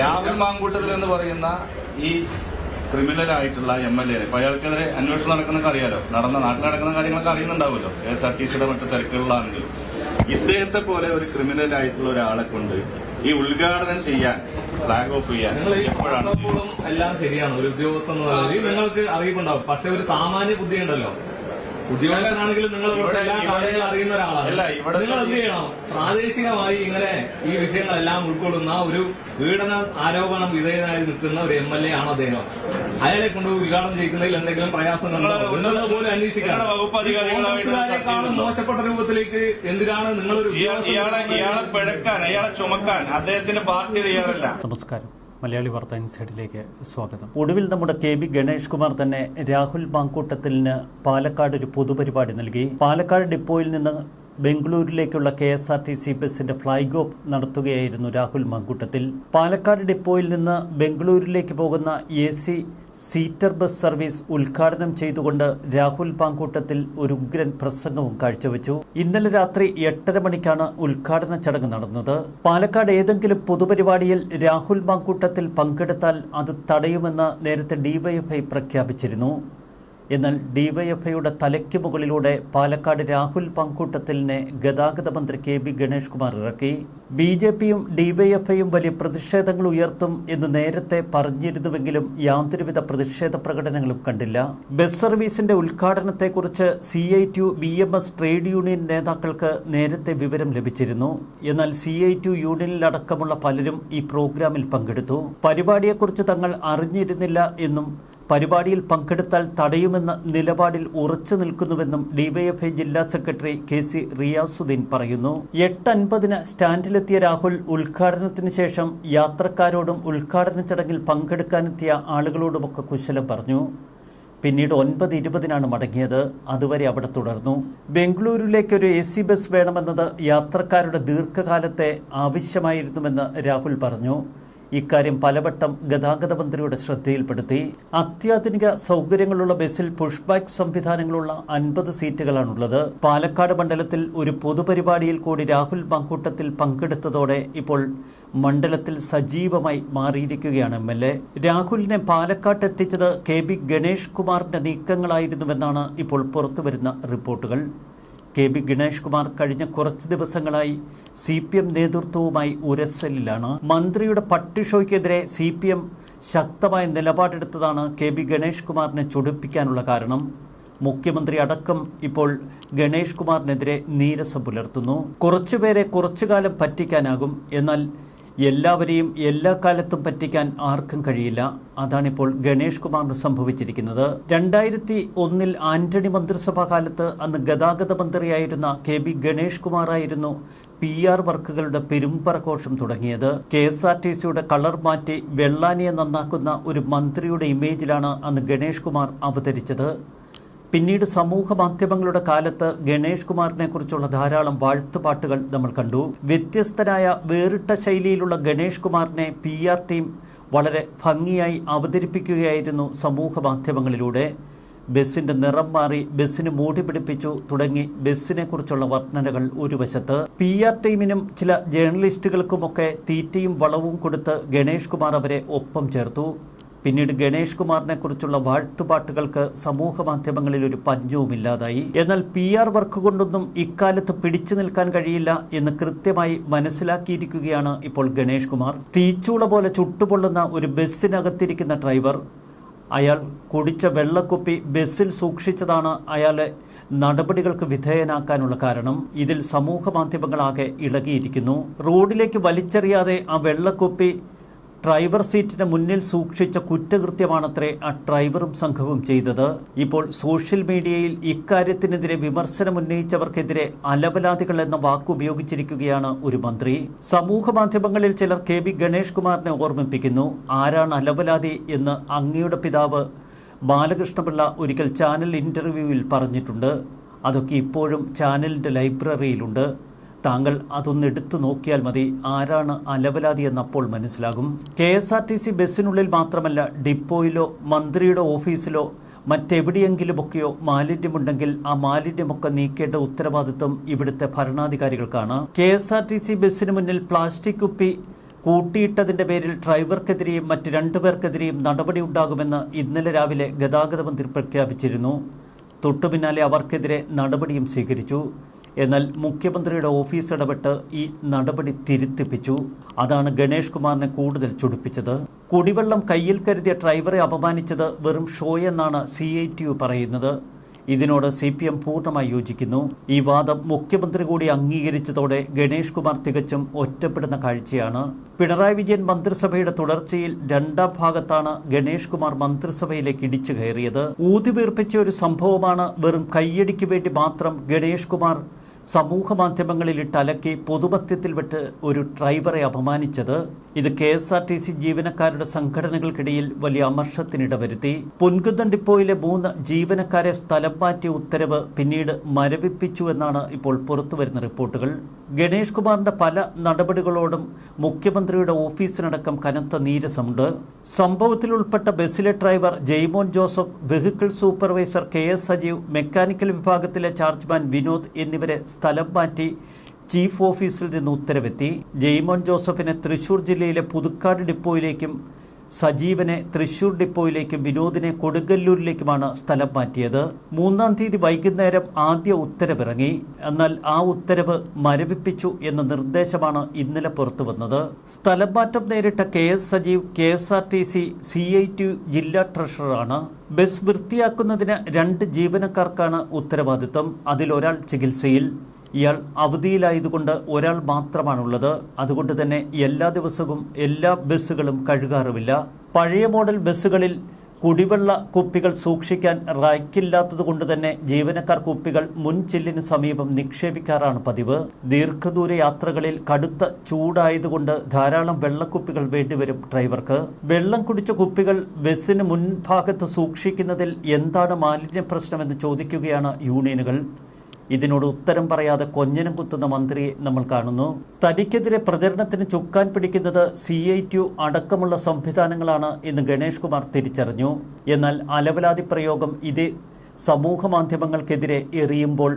രാഹുൽ മാങ്കൂട്ടത്തിൽ എന്ന് പറയുന്ന ഈ ക്രിമിനൽ ആയിട്ടുള്ള എം എൽ എ ഇപ്പൊ അയാൾക്കെതിരെ അന്വേഷണം നടക്കുന്നൊക്കെ അറിയാലോ. നടന്ന നാട്ടിൽ നടക്കുന്ന കാര്യങ്ങളൊക്കെ അറിയുന്നുണ്ടാവുമല്ലോ. കെ എസ് ആർ ടി സിയുടെ മറ്റു തിരക്കുകളിലാണെങ്കിലും ഇദ്ദേഹത്തെ പോലെ ഒരു ക്രിമിനൽ ആയിട്ടുള്ള ഒരാളെ കൊണ്ട് ഈ ഉദ്ഘാടനം ചെയ്യാൻ ഫ്ലാഗ് ഓഫ് ചെയ്യാൻ എപ്പോഴാണ് എല്ലാം ശരിയാണ്. ഒരു ഉദ്യോഗസ്ഥൻ എന്ന് നിങ്ങൾക്ക് അറിയിപ്പുണ്ടാവും. പക്ഷെ ഒരു സാമാന്യ ബുദ്ധി ഉണ്ടല്ലോ. ഉദ്യോഗസ്ഥനാണെങ്കിലും നിങ്ങൾ ഇവിടുത്തെ എല്ലാ കാര്യങ്ങളും അറിയുന്ന ഒരാളാണ്. അല്ല, ഇവിടെ- നിങ്ങൾ എന്ത് ചെയ്യണം? പ്രാദേശികമായി ഇങ്ങനെ ഈ വിഷയങ്ങളെല്ലാം ഉൾക്കൊള്ളുന്ന ഒരു പീഡന ആരോപണം വിധേയനായി നിൽക്കുന്ന ഒരു എം എൽ എ ആണ് അദ്ദേഹം? അയാളെ കൊണ്ട് ഉദ്ഘാടനം ചെയ്യുന്നതിൽ എന്തെങ്കിലും പ്രയാസങ്ങളുണ്ടോ? നിങ്ങൾ ഉണ്ടെന്ന് പോലും അന്വേഷിക്കാം മോശപ്പെട്ട രൂപത്തിലേക്ക് എന്തിനാണ് നിങ്ങളൊരു ഇയാ- ഇയാളെ ഇയാളെ പിഴക്കാൻ ഇയാളെ ചുമക്കാൻ അദ്ദേഹത്തിന്റെ പാർട്ടി തയ്യാറല്ല. നമസ്കാരം. മലയാളി വാർത്ത ഇൻസൈഡിലേക്ക് സ്വാഗതം. ഒടുവിൽ നമ്മുടെ കെ ബി ഗണേഷ് കുമാർ തന്നെ രാഹുൽ മാങ്കൂട്ടത്തിന് പാലക്കാട് ഒരു പൊതുപരിപാടി നൽകി. പാലക്കാട് ഡിപ്പോയിൽ നിന്ന് ബംഗളൂരിലേക്കുള്ള K S R T C ബസിന്റെ ഫ്ലൈഗ് ഓഫ് നടത്തുകയായിരുന്നു രാഹുൽ മാങ്കൂട്ടത്തിൽ. പാലക്കാട് ഡിപ്പോയിൽ നിന്ന് ബംഗളൂരിലേക്ക് പോകുന്ന A C seater bus service ഉദ്ഘാടനം ചെയ്തുകൊണ്ട് രാഹുൽ പാങ്കൂട്ടത്തിൽ ഒരു ഉഗ്രൻ പ്രസംഗവും കാഴ്ചവെച്ചു. ഇന്നലെ രാത്രി എട്ടര മണിക്കാണ് ഉദ്ഘാടന ചടങ്ങ് നടന്നത്. പാലക്കാട് ഏതെങ്കിലും പൊതുപരിപാടിയിൽ രാഹുൽ പാങ്കൂട്ടത്തിൽ പങ്കെടുത്താൽ അത് തടയുമെന്ന് നേരത്തെ ഡിവൈഎഫ്ഐ പ്രഖ്യാപിച്ചിരുന്നു. എന്നാൽ ഡിവൈഎഫ്ഐയുടെ തലയ്ക്ക് മുകളിലൂടെ പാലക്കാട് രാഹുൽ പങ്കൂട്ടത്തിലിനെ ഗതാഗത മന്ത്രി കെ ബി ഗണേഷ് കുമാർ ഇറക്കി. ബി ജെ പിയും ഡിവൈഎഫ്ഐയും വലിയ പ്രതിഷേധങ്ങൾ ഉയർത്തും എന്ന് നേരത്തെ പറഞ്ഞിരുന്നുവെങ്കിലും യാതൊരുവിധ പ്രതിഷേധ പ്രകടനങ്ങളും കണ്ടില്ല. ബസ് സർവീസിന്റെ ഉദ്ഘാടനത്തെക്കുറിച്ച് C I TU B M S trade union നേതാക്കൾക്ക് നേരത്തെ വിവരം ലഭിച്ചിരുന്നു. എന്നാൽ സി ഐ ടു യൂണിയനിലടക്കമുള്ള പലരും ഈ പ്രോഗ്രാമിൽ പങ്കെടുത്തു. പരിപാടിയെക്കുറിച്ച് തങ്ങൾ അറിഞ്ഞിരുന്നില്ല എന്നും പരിപാടിയിൽ പങ്കെടുത്താൽ തടയുമെന്ന നിലപാടിൽ ഉറച്ചു നിൽക്കുന്നുവെന്നും ഡിവൈഎഫ്ഐ ജില്ലാ സെക്രട്ടറി കെ സി റിയാസുദ്ദീൻ പറയുന്നു. എട്ടൻപതിന് സ്റ്റാൻഡിലെത്തിയ രാഹുൽ ഉദ്ഘാടനത്തിന് ശേഷം യാത്രക്കാരോടും ഉദ്ഘാടന ചടങ്ങിൽ പങ്കെടുക്കാനെത്തിയ ആളുകളോടുമൊക്കെ കുശലം പറഞ്ഞു. പിന്നീട് ഒൻപത് ഇരുപതിനാണ് മടങ്ങിയത്. അതുവരെ അവിടെ തുടർന്നു. ബംഗളൂരുവിലേക്കൊരു എ സി ബസ് വേണമെന്നത് യാത്രക്കാരുടെ ദീർഘകാലത്തെ ആവശ്യമായിരുന്നുവെന്ന് രാഹുൽ പറഞ്ഞു. ഇക്കാര്യം പലവട്ടം ഗതാഗത മന്ത്രിയുടെ ശ്രദ്ധയിൽപ്പെടുത്തി. അത്യാധുനിക സൗകര്യങ്ങളുള്ള ബസ്സിൽ പുഷ് ബാക്ക് സംവിധാനങ്ങളുള്ള അൻപത് സീറ്റുകളാണുള്ളത്. പാലക്കാട് മണ്ഡലത്തിൽ ഒരു പൊതുപരിപാടിയിൽ കൂടി രാഹുൽ പങ്കൂട്ടത്തിൽ പങ്കെടുത്തതോടെ ഇപ്പോൾ മണ്ഡലത്തിൽ സജീവമായി മാറിയിരിക്കുകയാണ് എം എൽ എ. രാഹുലിനെ പാലക്കാട്ട് എത്തിച്ചത് കെ ബി ഗണേഷ് കുമാറിന്റെ നീക്കങ്ങളായിരുന്നുവെന്നാണ് ഇപ്പോൾ പുറത്തുവരുന്ന റിപ്പോർട്ടുകൾ. കെ ബി ഗണേഷ് കുമാർ കഴിഞ്ഞ കുറച്ച് ദിവസങ്ങളായി സി പി എം നേതൃത്വവുമായി ഉരസലിലാണ്. മന്ത്രിയുടെ പട്ടിഷോയ്ക്കെതിരെ സി പി എം ശക്തമായ നിലപാടെടുത്തതാണ് കെ ബി ഗണേഷ് കുമാറിനെ ചൊടിപ്പിക്കാനുള്ള കാരണം. മുഖ്യമന്ത്രി അടക്കം ഇപ്പോൾ ഗണേഷ് കുമാറിനെതിരെ നീരസം പുലർത്തുന്നു. കുറച്ചുപേരെ കുറച്ചുകാലം പറ്റിക്കാനാകും. എന്നാൽ എല്ലാവരെയും എല്ലാ കാലത്തും പറ്റിക്കാൻ ആർക്കും കഴിയില്ല. അതാണിപ്പോൾ ഗണേഷ് കുമാറിന് സംഭവിച്ചിരിക്കുന്നത്. രണ്ടായിരത്തി ഒന്നിൽ ആന്റണി മന്ത്രിസഭാ കാലത്ത് അന്ന് ഗതാഗത മന്ത്രിയായിരുന്ന കെ ബി ഗണേഷ് കുമാറായിരുന്നു പി ആർ വർക്കുകളുടെ പെരുമ്പറഘോഷം തുടങ്ങിയത്. കെ എസ് ആർ ടി സിയുടെ കളർ മാറ്റി വെള്ളാനിയെ നന്നാക്കുന്ന ഒരു മന്ത്രിയുടെ ഇമേജിലാണ് അന്ന് ഗണേഷ് കുമാർ അവതരിച്ചത്. പിന്നീട് സമൂഹ മാധ്യമങ്ങളുടെ കാലത്ത് ഗണേഷ് കുമാറിനെ കുറിച്ചുള്ള ധാരാളം വാഴ്ത്തുപാട്ടുകൾ നമ്മൾ കണ്ടു. വ്യത്യസ്തനായ വേറിട്ട ശൈലിയിലുള്ള ഗണേഷ് കുമാറിനെ പി ആർ ടീം വളരെ ഭംഗിയായി അവതരിപ്പിക്കുകയായിരുന്നു സമൂഹ മാധ്യമങ്ങളിലൂടെ. ബസിന്റെ നിറം മാറി ബസ്സിന് മൂടി പിടിപ്പിച്ചു തുടങ്ങി ബസ്സിനെ കുറിച്ചുള്ള വർണനകൾ ഒരു വശത്ത്. പി ആർ ടീമിനും ചില ജേർണലിസ്റ്റുകൾക്കുമൊക്കെ തീറ്റയും വളവും കൊടുത്ത് ഗണേഷ് കുമാർ അവരെ ഒപ്പം ചേർത്തു. പിന്നീട് ഗണേഷ് കുമാറിനെ കുറിച്ചുള്ള വാഴ്ത്തുപാട്ടുകൾക്ക് സമൂഹ മാധ്യമങ്ങളിൽ ഒരു പഞ്ചവുമില്ലാതായി എന്നാൽ പി ആർ വർക്ക് കൊണ്ടൊന്നും ഇക്കാലത്ത് പിടിച്ചു നിൽക്കാൻ കഴിയില്ല എന്ന് കൃത്യമായി മനസ്സിലാക്കിയിരിക്കുകയാണ് ഇപ്പോൾ ഗണേഷ് കുമാർ. തീച്ചൂള പോലെ ചുട്ടുപൊള്ളുന്ന ഒരു ബസ്സിനകത്തിരിക്കുന്ന ഡ്രൈവർ അയാൾ കുടിച്ച വെള്ളക്കുപ്പി ബസ്സിൽ സൂക്ഷിച്ചതാണ് അയാളെ നടപടികൾക്ക് വിധേയനാക്കാനുള്ള കാരണം. ഇതിൽ സമൂഹ മാധ്യമങ്ങളാകെ ഇളകിയിരിക്കുന്നു. റോഡിലേക്ക് വലിച്ചെറിയാതെ ആ വെള്ളക്കുപ്പി ഡ്രൈവർ സീറ്റിന് മുന്നിൽ സൂക്ഷിച്ച കുറ്റകൃത്യമാണത്രേ ആ ഡ്രൈവറും സംഘവും ചെയ്തത്. ഇപ്പോൾ സോഷ്യൽ മീഡിയയിൽ ഇക്കാര്യത്തിനെതിരെ വിമർശനമുന്നയിച്ചവർക്കെതിരെ അലവലാദികൾ എന്ന വാക്കുപയോഗിച്ചിരിക്കുകയാണ് ഒരു മന്ത്രി. സമൂഹ മാധ്യമങ്ങളിൽ ചിലർ കെ ബി ഗണേഷ് കുമാറിനെ ഓർമ്മിപ്പിക്കുന്നു. ആരാണ് അലവലാതി എന്ന് അങ്ങയുടെ പിതാവ് ബാലകൃഷ്ണപിള്ള ഒരിക്കൽ ചാനൽ ഇന്റർവ്യൂവിൽ പറഞ്ഞിട്ടുണ്ട്. അതൊക്കെ ഇപ്പോഴും ചാനലിന്റെ ലൈബ്രറിയിലുണ്ട്. താങ്കൾ അതൊന്ന് എടുത്തു നോക്കിയാൽ മതി. ആരാണ് അലവലാതി എന്ന് അപ്പോൾ മനസ്സിലാകും. K S R T C ബസ്സിനുള്ളിൽ മാത്രമല്ല ഡിപ്പോയിലോ മന്ത്രിയുടെ ഓഫീസിലോ മറ്റെവിടെയെങ്കിലുമൊക്കെയോ മാലിന്യമുണ്ടെങ്കിൽ ആ മാലിന്യമൊക്കെ നീക്കേണ്ട ഉത്തരവാദിത്വം ഇവിടുത്തെ ഭരണാധികാരികൾക്കാണ്. K S R T C ബസ്സിന് മുന്നിൽ പ്ലാസ്റ്റിക് കുപ്പി കൂട്ടിയിട്ടതിന്റെ പേരിൽ ഡ്രൈവർക്കെതിരെയും മറ്റ് രണ്ടുപേർക്കെതിരെയും നടപടി ഉണ്ടാകുമെന്ന് ഇന്നലെ രാവിലെ ഗതാഗത മന്ത്രി പ്രഖ്യാപിച്ചിരുന്നു. തൊട്ടുപിന്നാലെ അവർക്കെതിരെ നടപടിയും സ്വീകരിച്ചു. എന്നാൽ മുഖ്യമന്ത്രിയുടെ ഓഫീസ് ഇടപെട്ട് ഈ നടപടി തിരുത്തിപ്പിച്ചു. അതാണ് ഗണേഷ് കുമാറിനെ കൂടുതൽ ചുടിപ്പിച്ചത്. കുടിവെള്ളം കയ്യിൽ കരുതിയ ഡ്രൈവറെ അപമാനിച്ചത് വെറും ഷോയെന്നാണ് സി ഐ ടി യു പറയുന്നത്. ഇതിനോട് സി പി എം പൂർണമായി യോജിക്കുന്നു. ഈ വാദം മുഖ്യമന്ത്രി കൂടി അംഗീകരിച്ചതോടെ ഗണേഷ് കുമാർ തികച്ചും ഒറ്റപ്പെടുന്ന കാഴ്ചയാണ്. പിണറായി വിജയൻ മന്ത്രിസഭയുടെ തുടർച്ചയിൽ രണ്ടാം ഭാഗത്താണ് ഗണേഷ് കുമാർ മന്ത്രിസഭയിലേക്ക് ഇടിച്ചു കയറിയത്. ഊതിവീർപ്പിച്ച ഒരു സംഭവമാണ് വെറും കയ്യടിക്ക് വേണ്ടി മാത്രം ഗണേഷ് കുമാർ സമൂഹ മാധ്യമങ്ങളിൽ ഇട്ടലക്കി പൊതുമധ്യത്തിൽ വിട്ട് ഒരു ഡ്രൈവറെ അപമാനിച്ചത് ഇത് K S R T C ജീവനക്കാരുടെ സംഘടനകൾക്കിടയിൽ വലിയ അമർഷത്തിനിട വരുത്തി പൊൻകുന്നം ഡിപ്പോയിലെ മൂന്ന് ജീവനക്കാരെ സ്ഥലം മാറ്റിയ ഉത്തരവ് പിന്നീട് മരവിപ്പിച്ചു എന്നാണ് ഇപ്പോൾ പുറത്തുവരുന്ന റിപ്പോർട്ടുകൾ. ഗണേഷ് കുമാറിന്റെ പല നടപടികളോടും മുഖ്യമന്ത്രിയുടെ ഓഫീസിനടക്കം കനത്ത നീരസമുണ്ട്. സംഭവത്തിൽ ഉൾപ്പെട്ട ബസ്സിലെ driver Jaimon Joseph vehicle supervisor K S Sajeev mechanical വിഭാഗത്തിലെ ചാർജ്മാൻ വിനോദ് എന്നിവരെ സ്ഥലം മാറ്റി ചീഫ് ഓഫീസിൽ നിന്ന് ഉത്തരവെത്തി. ജെയ്മോൻ ജോസഫിനെ തൃശൂർ ജില്ലയിലെ പുതുക്കാട് ഡിപ്പോയിലേക്കും സജീവനെ തൃശൂർ ഡിപ്പോയിലേക്കും വിനോദിനെ കൊടുങ്ങല്ലൂരിലേക്കുമാണ് സ്ഥലം മാറ്റിയത്. മൂന്നാം തീയതി വൈകുന്നേരം ആദ്യ ഉത്തരവിറങ്ങി. എന്നാൽ ആ ഉത്തരവ് മരവിപ്പിച്ചു എന്ന നിർദ്ദേശമാണ് ഇന്നലെ പുറത്തുവന്നത്. സ്ഥലം മാറ്റം നേരിട്ട K S Sajeev K S R T C C I T ജില്ലാ ട്രഷററാണ്. ബസ് വൃത്തിയാക്കുന്നതിന് രണ്ട് ജീവനക്കാർക്കാണ് ഉത്തരവാദിത്തം അതിലൊരാൾ ചികിത്സയിൽ. ഇയാൾ അവധിയിലായതുകൊണ്ട് ഒരാൾ മാത്രമാണുള്ളത്. അതുകൊണ്ട് തന്നെ എല്ലാ ദിവസവും എല്ലാ ബസ്സുകളും കഴുകാറുമില്ല. പഴയ മോഡൽ ബസ്സുകളിൽ കുടിവെള്ള കുപ്പികൾ സൂക്ഷിക്കാൻ റാക്കില്ലാത്തതുകൊണ്ട് തന്നെ ജീവനക്കാർ കുപ്പികൾ മുൻചില്ലിന് സമീപം നിക്ഷേപിക്കാറാണ് പതിവ്. ദീർഘദൂര യാത്രകളിൽ കടുത്ത ചൂടായതുകൊണ്ട് ധാരാളം വെള്ളക്കുപ്പികൾ വേണ്ടിവരും ഡ്രൈവർക്ക്. വെള്ളം കുടിച്ച കുപ്പികൾ ബസ്സിന് മുൻഭാഗത്ത് സൂക്ഷിക്കുന്നതിൽ എന്താണ് മാലിന്യ പ്രശ്നമെന്ന് ചോദിക്കുകയാണ് യൂണിയനുകൾ. ഇതിനോട് ഉത്തരം പറയാതെ കൊഞ്ഞനം കുത്തുന്ന മന്ത്രിയെ നമ്മൾ കാണുന്നു. തനിക്കെതിരെ പ്രചരണത്തിന് ചുക്കാൻ പിടിക്കുന്നത് സി ഐ ടി അടക്കമുള്ള സംവിധാനങ്ങളാണ് എന്ന് ഗണേഷ് കുമാർ തിരിച്ചറിഞ്ഞു. എന്നാൽ അലവലാതി പ്രയോഗം ഇതേ സമൂഹ മാധ്യമങ്ങൾക്കെതിരെ എറിയുമ്പോൾ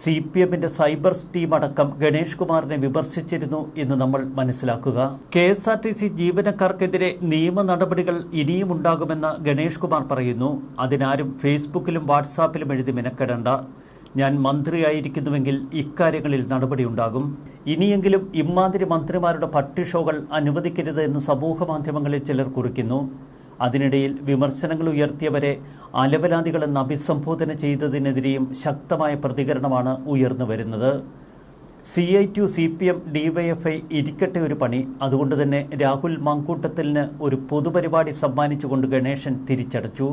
സി പി എമ്മിന്റെ സൈബർ ടീം അടക്കം ഗണേഷ് കുമാറിനെ വിമർശിച്ചിരുന്നു എന്ന് നമ്മൾ മനസ്സിലാക്കുക. K S R T C ജീവനക്കാർക്കെതിരെ നിയമ നടപടികൾ ഇനിയും ഉണ്ടാകുമെന്ന് ഗണേഷ് കുമാർ പറയുന്നു. അതിനാരും ഫേസ്ബുക്കിലും വാട്സാപ്പിലും എഴുതി മെനക്കെടേണ്ട. ഞാൻ മന്ത്രിയായിരിക്കുന്നുവെങ്കിൽ ഇക്കാര്യങ്ങളിൽ നടപടിയുണ്ടാകും. ഇനിയെങ്കിലും ഇമ്മാതിരി മന്ത്രിമാരുടെ പട്ടിഷോകൾ അനുവദിക്കരുത് എന്ന് സമൂഹ മാധ്യമങ്ങളിൽ ചിലർ കുറിക്കുന്നു. അതിനിടയിൽ വിമർശനങ്ങൾ ഉയർത്തിയവരെ അലവലാദികളെന്ന് അഭിസംബോധന ചെയ്തതിനെതിരെയും ശക്തമായ പ്രതികരണമാണ് ഉയർന്നു വരുന്നത് C I TU C P M DYFI ഇരിക്കട്ടെ ഒരു പണി. അതുകൊണ്ട് തന്നെ രാഹുൽ മാങ്കൂട്ടത്തിലിന് ഒരു പൊതുപരിപാടി സമ്മാനിച്ചുകൊണ്ട് ഗണേശൻ തിരിച്ചടച്ചു.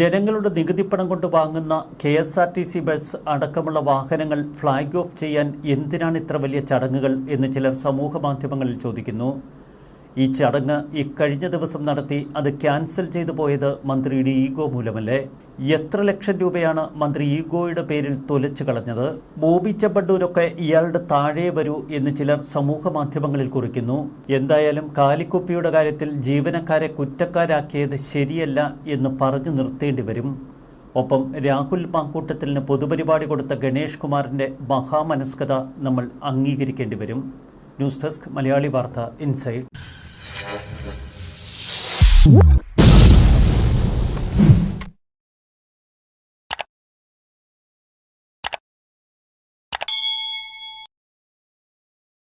ജനങ്ങളുടെ നികുതിപ്പണം കൊണ്ട് വാങ്ങുന്ന K S R T C bus അടക്കമുള്ള വാഹനങ്ങൾ ഫ്ളാഗ് ഓഫ് ചെയ്യാൻ എന്തിനാണ് ഇത്ര വലിയ ചടങ്ങുകൾ എന്ന് ചിലർ സമൂഹ മാധ്യമങ്ങളിൽ ചോദിക്കുന്നു. ഈ ചടങ്ങ് ഇക്കഴിഞ്ഞ ദിവസം നടത്തി അത് ക്യാൻസൽ ചെയ്തു പോയത് മന്ത്രിയുടെ ഈഗോ മൂലമല്ലേ? എത്ര ലക്ഷം രൂപയാണ് മന്ത്രി ഈഗോയുടെ പേരിൽ തൊലച്ചു കളഞ്ഞത്? ബോബി ചെബഡൂരൊക്കെ ഇയാളുടെ താഴെ വരൂ എന്ന് ചിലർ സമൂഹ മാധ്യമങ്ങളിൽ കുറിക്കുന്നു. എന്തായാലും കാലിക്കുപ്പിയുടെ കാര്യത്തിൽ ജീവനക്കാരെ കുറ്റക്കാരാക്കിയത് ശരിയല്ല എന്ന് പറഞ്ഞു നിർത്തേണ്ടി വരും. ഒപ്പം രാഹുൽ മാങ്കൂട്ടത്തിന് പൊതുപരിപാടി കൊടുത്ത ഗണേഷ് കുമാറിന്റെ മഹാമനസ്കത നമ്മൾ അംഗീകരിക്കേണ്ടി വരും. ന്യൂസ് ഡെസ്ക് മലയാളി വാർത്ത ഇൻസൈഡ്